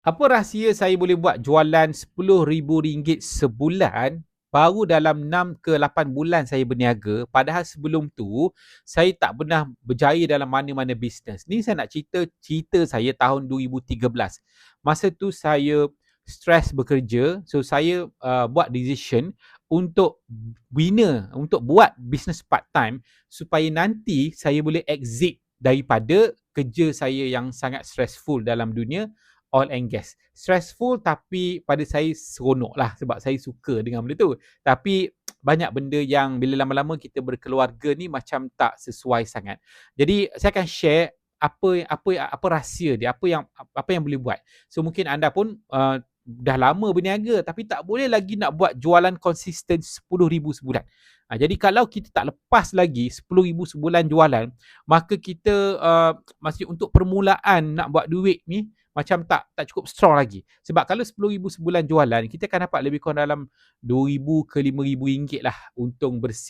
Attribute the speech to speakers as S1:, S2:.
S1: Apa rahsia saya boleh buat jualan RM10,000 sebulan baru dalam 6 ke 8 bulan saya berniaga padahal sebelum tu saya tak pernah berjaya dalam mana-mana bisnes. Ni saya nak cerita cerita saya tahun 2013. Masa tu saya stres bekerja so saya uh, buat decision untuk bina untuk buat bisnes part time supaya nanti saya boleh exit daripada kerja saya yang sangat stressful dalam dunia oil and gas. Stressful tapi pada saya seronok lah sebab saya suka dengan benda tu. Tapi banyak benda yang bila lama-lama kita berkeluarga ni macam tak sesuai sangat. Jadi saya akan share apa apa apa rahsia dia, apa yang apa yang boleh buat. So mungkin anda pun uh, dah lama berniaga tapi tak boleh lagi nak buat jualan konsisten RM10,000 sebulan. Ha, jadi kalau kita tak lepas lagi RM10,000 sebulan jualan, maka kita uh, masih untuk permulaan nak buat duit ni macam tak tak cukup strong lagi. Sebab kalau RM10,000 sebulan jualan, kita akan dapat lebih kurang dalam RM2,000 ke RM5,000 lah untung bersih